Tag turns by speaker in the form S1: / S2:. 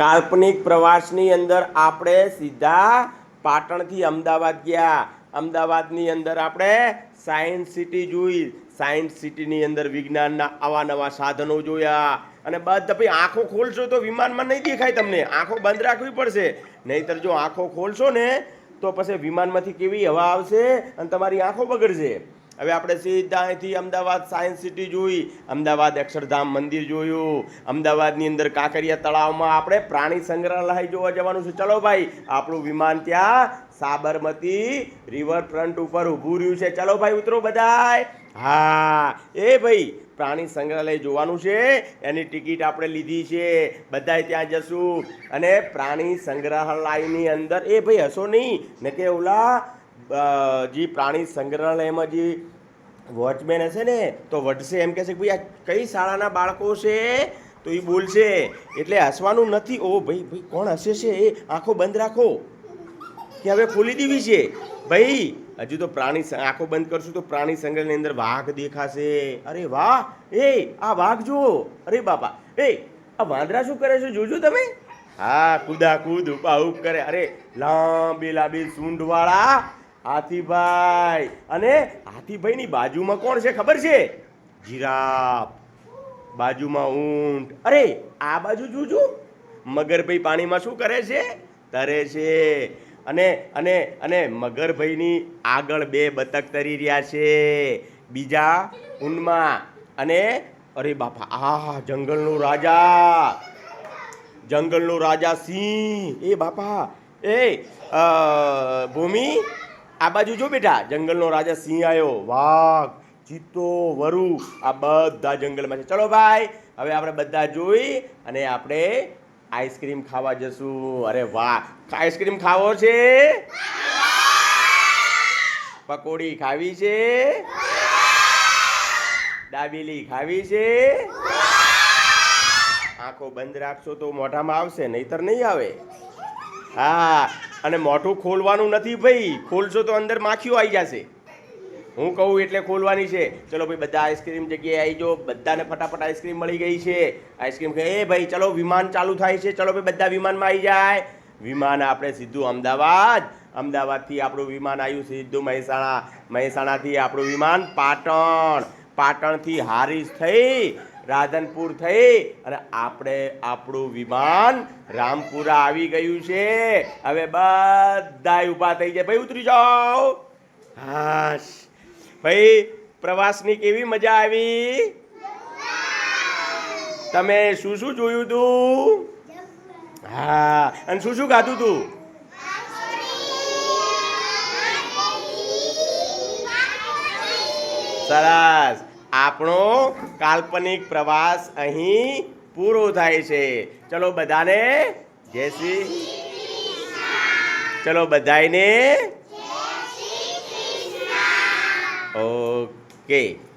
S1: કાલ્પનિક પ્રવાસની અંદર આપણે સીધા પાટણથી અમદાવાદ ગયા. અમદાવાદની અંદર આપણે સાયન્સ સિટી જોઈ. સાયન્સ સિટીની અંદર વિજ્ઞાનના આવા નવા સાધનો જોયા. અને બધા ભાઈ, આંખો ખોલશો તો વિમાનમાં નહીં દેખાય તમને. આંખો બંધ રાખવી પડશે. નહીંતર જો આંખો ખોલશો ને, તો પછી વિમાનમાંથી કેવી હવા આવશે અને તમારી આંખો બગડશે. હવે આપણે સીધા અહીંથી અમદાવાદ સાયન્સ સિટી જોઈ, અમદાવાદ અક્ષરધામ મંદિર જોયું. અમદાવાદની અંદર કાંકરિયા તળાવમાં આપણે પ્રાણી સંગ્રહાલય જોવા જવાનું છે. ચલો ભાઈ, આપણું વિમાન ત્યાં સાબરમતી રિવરફ્રન્ટ ઉપર ઊભું રહ્યું છે. ચલો ભાઈ, ઉતરો બધાય. હા, એ ભાઈ, પ્રાણી સંગ્રહાલય જોવાનું છે. એની ટિકિટ આપણે લીધી છે. બધાય ત્યાં જશું. અને પ્રાણી સંગ્રહાલયની અંદર, એ ભાઈ હશો નહીં. ને કે ઓલા જે, પ્રાણી સંગ્રહાલયમાં જે વોચમેન હશે ને, તો વટશે એમ કહેશે કે ભાઈ, આ કઈ શાળાના બાળકો છે? તો એ બોલશે, એટલે હસવાનું નથી. ઓ, ભાઈ ભાઈ, કોણ હસે છે? એ આંખો બંધ રાખો. કે હવે ખોલી દેવી છે. ભાઈ, હજુ તો પ્રાણી આંખો બંધ કરશું તો પ્રાણી સંગ્રહની અંદર વાઘ દેખાશે. અરે વાહ! એ, આ વાઘ જુઓ. અરે બાપા, એ, આ વાંદરા શું કરે છે? જોજો તમે. હા કુદા કુદ ઉપા ઉપ કરે. અરે લાંબી લાંબી સૂંઢવાળા હાથીભાઈ. અને હાથીભાઈની બાજુમાં કોણ છે ખબર છે? જીરાફ. બાજુમાં ઊંટ. અરે, આ બાજુ જોજો મગરભાઈ પાણીમાં શું કરે છે? તરે છે. અને અને અને મગરભાઈની આગળ બે બતક તરી રહ્યા છે. બીજા ઊંડમાં અને, અરે બાપા આ જંગલનો રાજા. જંગલનો રાજા સિંહ. એ બાપા, એ ભૂમિ આ બાજુ જો બેટા જંગલનો રાજા સિંહ આવ્યો વાઘ, ચિત્તો, વરુ, આ બધા જંગલમાં છે. ચલો ભાઈ, હવે આપણે બધા જોઈ અને આપણે આઈસ્ક્રીમ ખાવા જશું. અરે વાહ, આઈસ્ક્રીમ ખાવો છે? પકોડી ખાવી છે? દાબેલી ખાવી છે? આંખો બંધ રાખશો તો મોઢામાં આવશે, નહીતર નહીં આવે. હા, અને મોઢું ખોલવાનું નથી ભાઈ. ખોલશો તો અંદર માખીઓ આવી જશે. હું કહું એટલે ખોલવાની છે. ચલો ભાઈ, બધા આઈસ્ક્રીમ જગ્યાએ આવી જાઓ. બધાને ફટાફટ આઈસ્ક્રીમ મળી ગઈ છે. આઈસ્ક્રીમ કહે એ ભાઈ, ચલો વિમાન ચાલુ થાય છે. ચલો ભાઈ, બધા વિમાનમાં આવી જાય. વિમાન આપણે સીધું અમદાવાદ. અમદાવાદથી આપણું વિમાન આવ્યું સીધું મહેસાણા. મહેસાણાથી આપણું વિમાન પાટણ. પાટણથી હારીસ થઈ રાધનપુર થઈ અને આપણે આપણું વિમાન રામપુરા આવી ગયું છે. હવે બધા ઊભા થઈ જાય ભાઈ ઉતરી જાઓ. હાશ. ભાઈ પ્રવાસની કેવી મજા આવી? તમે શું શું જોયું તું? હા અને શું શું ખાધું તું? સરસ. આપણો કાલ્પનિક પ્રવાસ અહીં પૂરો થાય છે. ચલો બધાને જય શ્રી ચલો બધાને ઓકે.